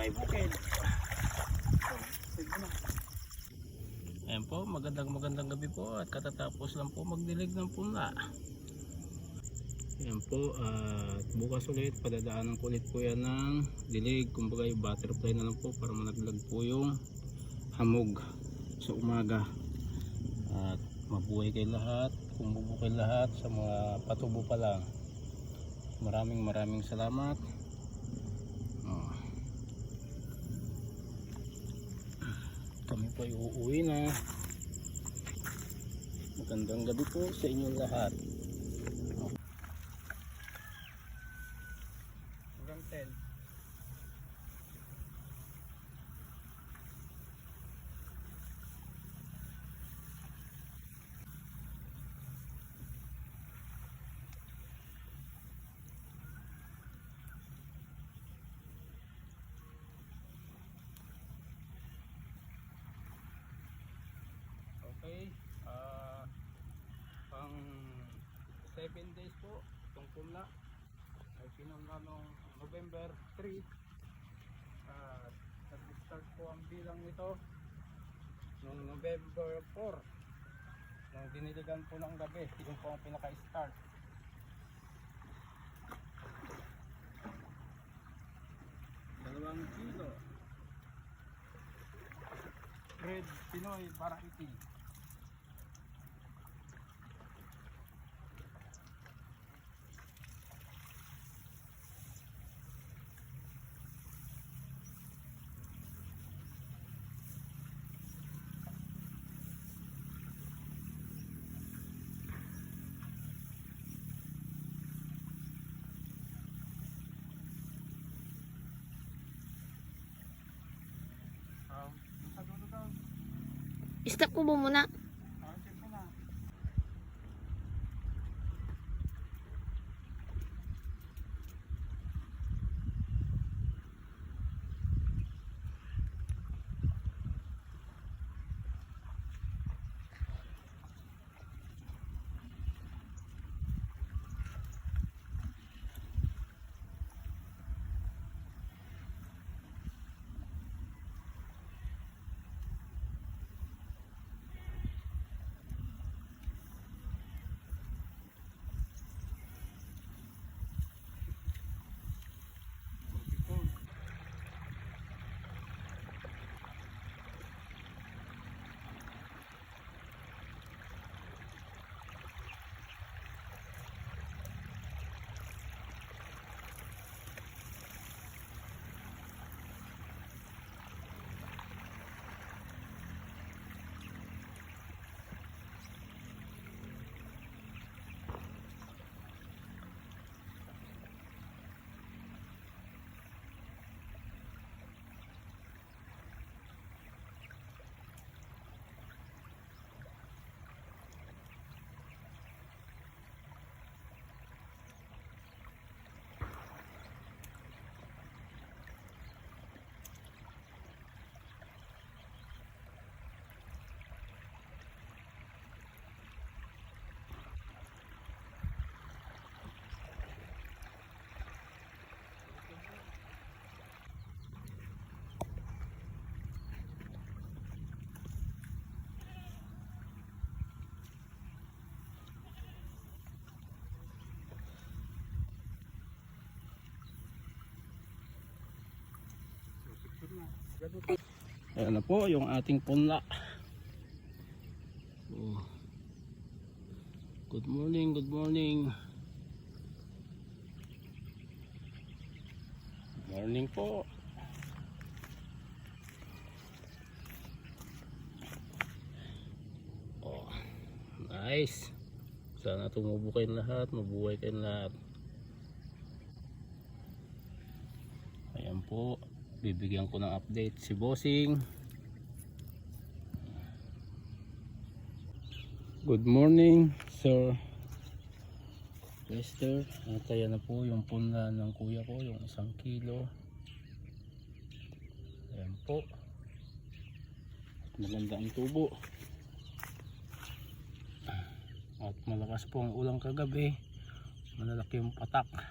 may bukid. Ayan po, magandang magandang gabi po at katatapos lang po magdilig ng punla. Ayan po, at bukas ulit padadaanan ko ulit po yan ng dilig. Kumbaga yung butterfly na lang po para managlag po yung hamog sa umaga. At mabuhay kayo lahat, kumubo kayo lahat sa mga patubo pa lang. Maraming maraming salamat. Oh. Kami po ay uuwi na. Magandang gabi po sa inyong lahat. Hanggang 10. Okay. ah pang 7 days po pumla ay sinumla noong November 3 at nag-start po ang bilang nito noong November 4 nung diniligan po ng gabi yun po ang pinaka-start. Dalawang kilo. Red Pinoy para iti Stop ko mo muna. Ayan na po yung ating punla. Oh. Good morning, good morning. Morning po. Oh, nice. Sana tumubo kayong lahat, mabuhay kayong lahat. Ayan po, bibigyan ko ng update si Bossing. Good morning, sir. Lester, at ayan na po yung punla ng kuya ko, yung isang kilo. Ayan po. Maganda ang tubo. At malakas po ang ulang kagabi. Malalaki yung patak.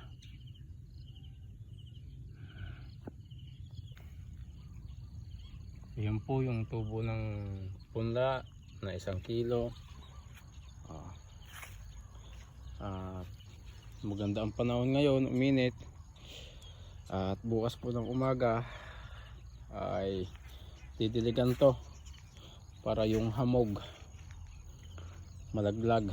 Yan po yung tubo ng punla na isang kilo. Ah. At maganda ang panahon ngayon, uminit. At bukas po ng umaga ay didiligan to para yung hamog malaglag.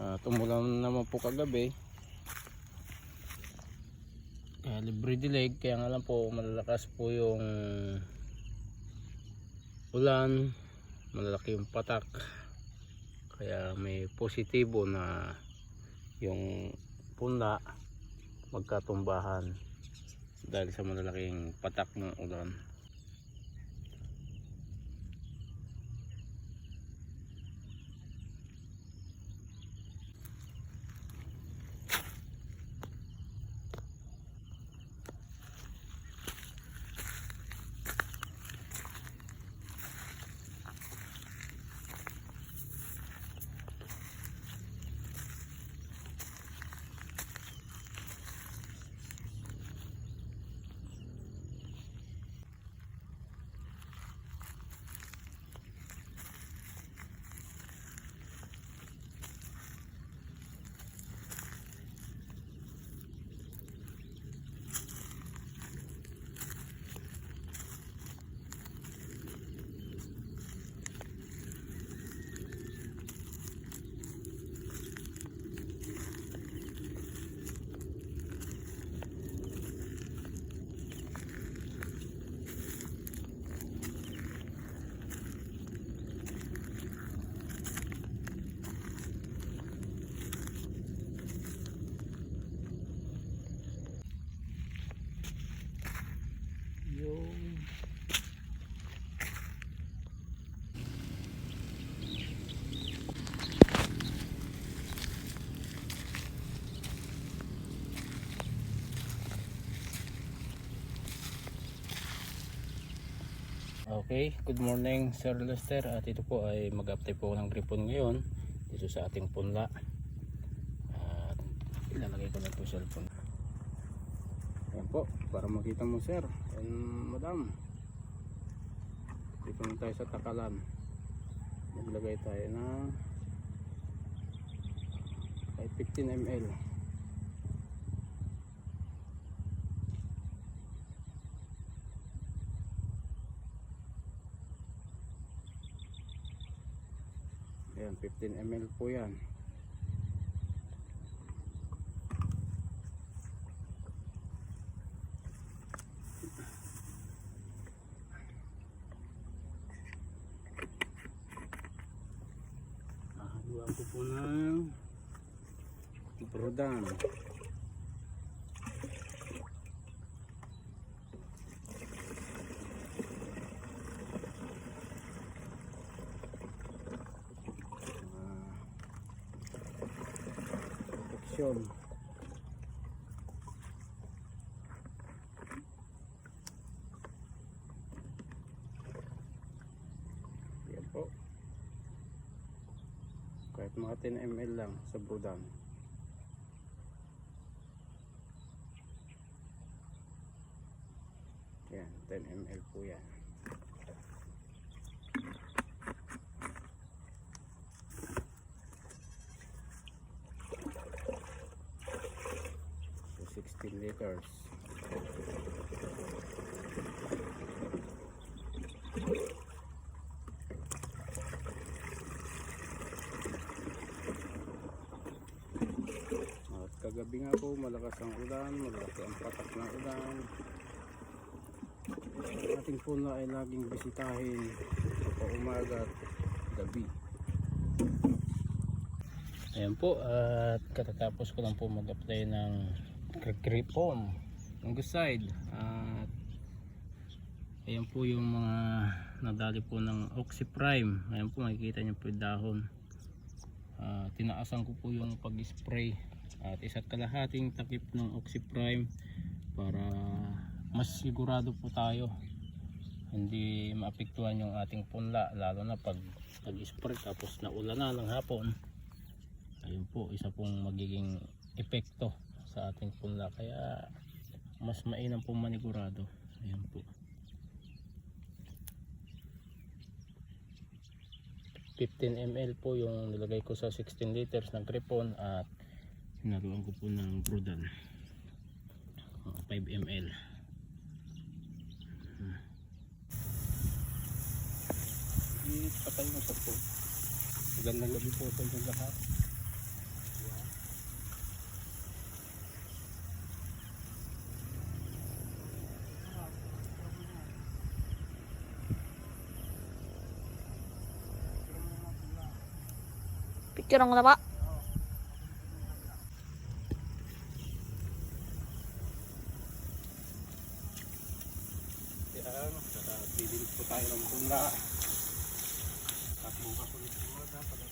At umulan naman po kagabi. Kaya libre dilig, kaya nga lang po malalakas po yung ulan, malalaki yung patak. Kaya may positibo na yung punla magkatumbahan dahil sa malalaking patak ng ulan. Okay, good morning Sir Lester. At ito po ay mag-update po ng gripon ngayon dito sa ating punla. At ilalagay ko na po sa cellphone. Ayan po, para makita mo sir and madam. Dito na tayo sa takalan. Maglagay tayo ng kahit 15 ml Ayan, 15 ml po yan. Nakahaluan ko po ng brodan. proteksyon. Yan po. Kahit mga 10 ml lang sa brudan. Yan, 10 ml po yan. So 16 liters. At kagabi nga po malakas ang ulan, malaki ang patak ng ulan. Ang ating puno ay laging bisitahin sa umaga at gabi. Ayan po, at katatapos ko lang po mag-apply ng gripon ng side at ayan po yung mga nadali po ng Oxyprime ayan po makikita nyo po yung dahon Ah, tinaasan ko po yung pag-spray at isa't kalahating takip ng Oxyprime para mas sigurado po tayo. Hindi maapektuhan yung ating punla lalo na pag nag-spray tapos naulan na ng hapon. Ayun po isa pong magiging epekto sa ating punla. Kaya mas mainam pong manigurado. Ayan po. 15 ml po yung nilagay ko sa 16 liters ng Crepon at hinaluan ko po ng Brudan. Uh, 5 ml. Hmm. Ipatay mo sa po. Magandang gabi po sa inyong lahat. Picture mo na ba? Yan, nakabilin po tayo ng pula. At buka po yung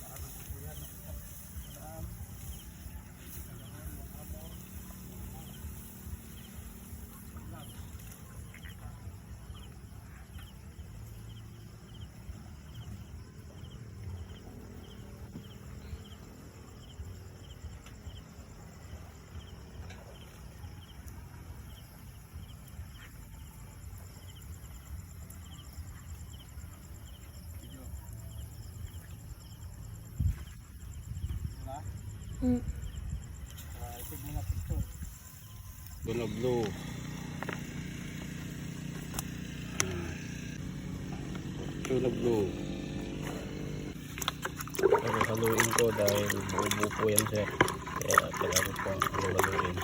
Hmm. Ah, mo na picture. Tunog blue. Hmm. Tunog blue. Pero haluin ko dahil buo-buo po yan sir. Kaya kailangan ko pong haluin.